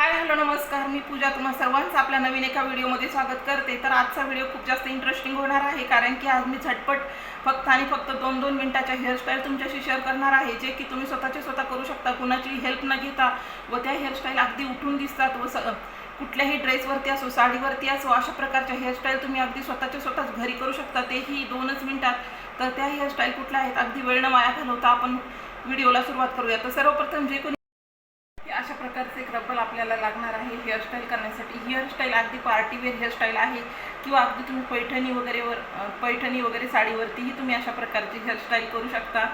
Hi hello नमस्कार. मी पूजा तुम्हा सर्वांचं आपल्या नवीन एका व्हिडिओमध्ये स्वागत करते. तर आजचा व्हिडिओ खूप जास्त इंटरेस्टिंग होणार आहे कारण की आज मी झटपट फक्त आणि फक्त दोन दोन मिनटाच्या हेअरस्टाईल तुमच्याशी शेअर करणार आहे जे की तुम्ही स्वतःचे स्वतः करू शकता. कुणाची हेल्प न घेता व त्या हेअरस्टाईल अगदी उठून दिसतात व स कुठल्याही ड्रेसवरती असो साडीवरती असो अशा प्रकारच्या हेअरस्टाईल तुम्ही अगदी स्वतःच्या स्वतःच घरी करू शकता. तेही दोनच मिनटात. तर त्या हेअरस्टाईल कुठल्या आहेत? अगदी वेळ न वाया घालवता आपण व्हिडिओला सुरुवात करूया. तर सर्वप्रथम जे कोणी अशा प्रकारचे एक रब्बल आपल्याला लागणार आहे हेअरस्टाईल करण्यासाठी. हेअरस्टाईल अगदी पार्टीवेअर हेअरस्टाईल आहे किंवा अगदी तुम्ही पैठणी वगैरेवर पैठणी वगैरे साडीवरतीही तुम्ही अशा प्रकारची हेअरस्टाईल करू शकता.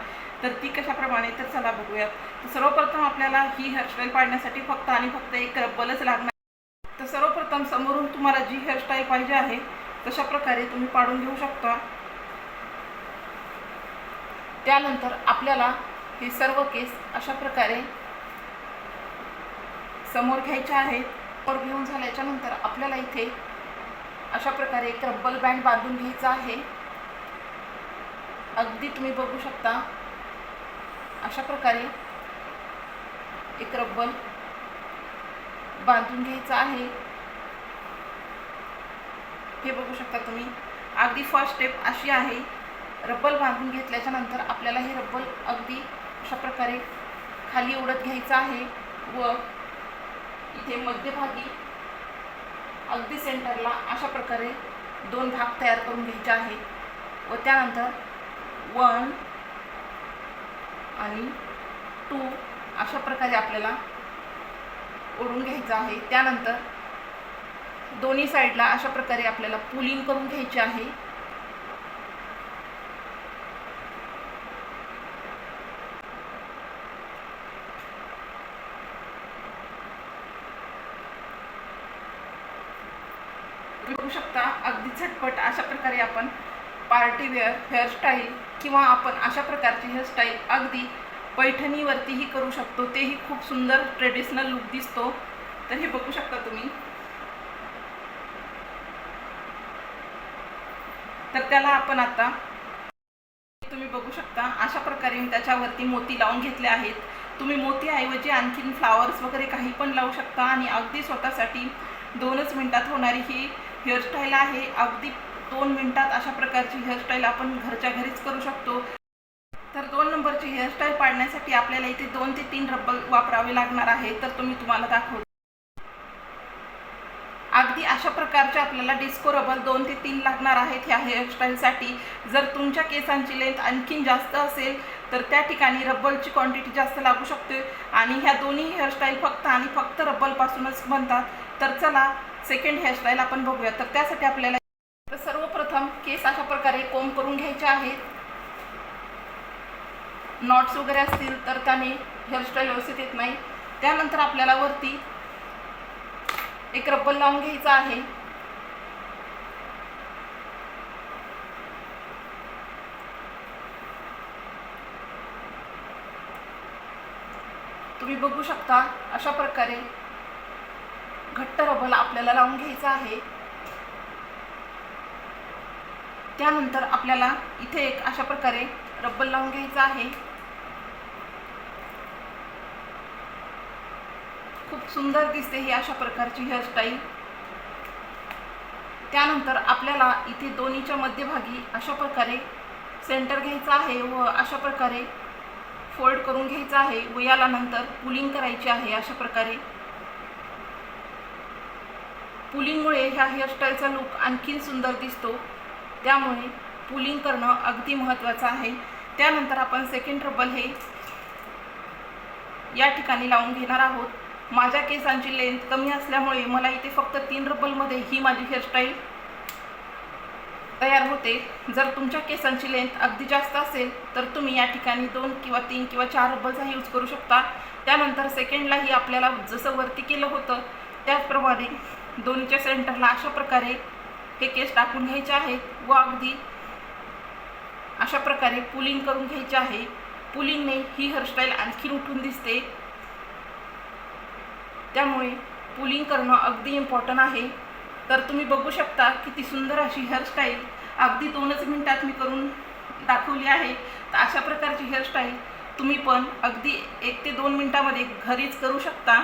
तर ती कशाप्रमाणे तर चला बघूयात. तर सर्वप्रथम आपल्याला ही हेअरस्टाईल पाडण्यासाठी फक्त आणि फक्त एक रब्बलच लागणार. तर सर्वप्रथम समोरून तुम्हाला जी हेअरस्टाईल पाहिजे आहे तशा प्रकारे तुम्ही पाडून घेऊ शकता. त्यानंतर आपल्याला हे सर्व केस अशा प्रकारे समोर घ्यायच्या आहेत समोर घेऊन झाल्याच्यानंतर आपल्याला इथे अशा प्रकारे एक रब्बल बँड बांधून घ्यायचा आहे. अगदी तुम्ही बघू शकता अशा प्रकारे एक रब्बल बांधून घ्यायचं आहे. हे बघू शकता तुम्ही. अगदी फर्स्ट स्टेप अशी आहे. रब्बल बांधून घेतल्याच्या नंतर आपल्याला हे रब्बल अगदी अशा प्रकारे खाली उडत घ्यायचं आहे व इथे मध्यभागी अगदी सेंटरला अशा प्रकारे दोन भाग तयार करून घ्यायचे आहेत. व त्यानंतर वन आणि टू अशा प्रकारे आपल्याला ओढून घ्यायचं आहे. त्यानंतर दोन्ही साईडला अशा प्रकारे आपल्याला पुलिंग करून घ्यायचे आहे. विकू शकता अगदी झटपट अशा प्रकारे आपण पार्टीवेअर हेअरस्टाईल किंवा आपण अशा प्रकारची हेअरस्टाईल अगदी पैठणीवरतीही करू शकतो. तेही खूप सुंदर ट्रेडिशनल लुक दिसतो. तर हे बघू शकता तुम्ही. तर त्याला आपण आता तुम्ही बघू शकता अशा प्रकारे मी त्याच्यावरती मोती लावून घेतले आहेत. तुम्ही मोतीऐवजी आणखीन फ्लावर्स वगैरे काही पण लावू शकता आणि अगदी स्वतःसाठी दोनच मिनिटात होणारी ही हेअरस्टाईल आहे. अगदी दोन मिनिटात अशा प्रकारची हेअरस्टाईल आपण घरच्या घरीच करू शकतो. तर दोन नंबरची हेअरस्टाईल पाडण्यासाठी आपल्याला इथे दोन ते तीन रब्बल वापरावे लागणार आहे. तर तुम्ही तुम्हाला दाखवतो. अगदी अशा प्रकारचे आपल्याला डिस्को रबर दोन ते तीन लागणार आहेत ह्या हेअरस्टाईलसाठी. जर तुमच्या केसांची लेंथ आणखीन जास्त असेल तर त्या ठिकाणी रब्बलची क्वांटिटी जास्त लागू शकते. आणि ह्या दोन्ही हेअरस्टाईल फक्त आणि फक्त रब्बलपासूनच बनतात. तर चला सेकंड हेअरस्टाईल आपण बघूया. तर त्यासाठी आपल्याला तर सर्वप्रथम केस अशा प्रकारे कोंब करून घ्यायचे आहेत. नॉट्स वगैरे असतील तर त्याने हेअरस्टाईल व्यवस्थित येत नाही. त्यानंतर आपल्याला वरती एक रब्बल लावून घ्यायचा आहे. तुम्ही बघू शकता अशा प्रकारे घट्ट रब्बल आपल्याला लावून घ्यायचा आहे. त्यानंतर आपल्याला इथे एक अशा प्रकारे रब्बल लावून घ्यायचा आहे. खूप सुंदर दिसते ही अशा प्रकारची हेअरस्टाईल त्यानंतर आपल्याला इथे दोन्हीच्या मध्यभागी अशा प्रकारे सेंटर घ्यायचं आहे व अशा प्रकारे फोल्ड करून घ्यायचं आहे व याला नंतर पुलिंग करायची आहे अशा प्रकारे. पुलिंगमुळे ह्या हेअरस्टाईलचा लुक आणखीन सुंदर दिसतो. त्यामुळे पुलिंग करणं अगदी महत्त्वाचं आहे. त्यानंतर आपण सेकंड रब्बल हे या ठिकाणी लावून घेणार आहोत. माझ्या केसांची लेंथ कमी असल्यामुळे मला इथे फक्त तीन रब्बलमध्ये ही माझी हेअरस्टाईल तयार होते. जर तुमच्या केसांची लेंथ अगदी जास्त असेल तर तुम्ही या ठिकाणी दोन किंवा तीन किंवा चार रब्बलचा यूज करू शकता. त्यानंतर सेकंडलाही आपल्याला जसं वरती केलं होतं त्याचप्रमाणे दोन्हीच्या सेंटरला अशा प्रकारे हे केस टाकून घ्यायचे आहेत व अगदी अशा प्रकारे पुलिंग करून घ्यायचे आहे. पुलिंगने ही हेअरस्टाईल आणखीन उठून दिसते. त्यामुळे पुलिंग करणं अगदी इम्पॉर्टंट आहे. तर तुम्ही बघू शकता किती सुंदर अशी हेअरस्टाईल अगदी दोनच मिनटात मी करून दाखवली आहे. तर अशा प्रकारची हेअरस्टाईल तुम्ही पण अगदी एक ते दोन मिनटामध्ये घरीच करू शकता.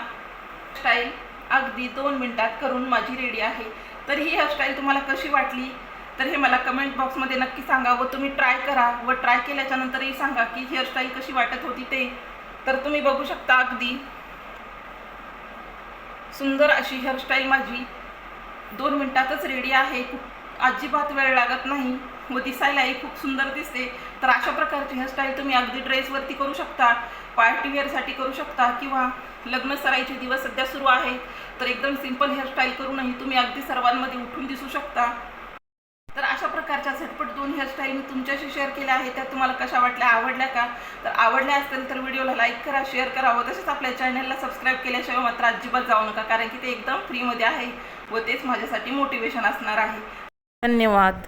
स्टाईल अगदी दोन मिनटात करून माझी रेडी आहे. तर ही हेअरस्टाईल तुम्हाला कशी वाटली? तर हे मला कमेंट बॉक्समध्ये नक्की सांगा व तुम्ही ट्राय करा व ट्राय केल्याच्या नंतरही सांगा की हेअरस्टाईल कशी वाटत होती ते. तर तुम्ही बघू शकता अगदी. सुंदर अशी हेअरस्टाईल माझी. दोन मिनिटातच रेडी आहे. खूप अजिबात वेळ लागत नाही व दिसायलाही खूप सुंदर दिसते. तर अशा प्रकारची हेअरस्टाईल तुम्ही अगदी ड्रेसवरती करू शकता पार्टी वेअरसाठी करू शकता किंवा लग्न सराईचे दिवस सध्या सुरू आहे तर एकदम सिंपल हेअरस्टाईल करूनही तुम्ही अगदी सर्वांमध्ये उठून दिसू शकता. तर अशा प्रकारच्या झटपट दोन हेअरस्टाईल मी तुमच्याशी शेअर केल्या आहेत. त्या तुम्हाला कशा वाटल्या आवडल्या का? तर आवडल्या असतील तर व्हिडिओला लाईक करा शेअर करा व तसेच आपल्या चॅनलला सबस्क्राईब केल्याशिवाय मात्र अजिबात जाऊ नका कारण की ते एकदम फ्रीमध्ये आहे व तेच माझ्यासाठी मोटिवेशन असणार आहे. धन्यवाद.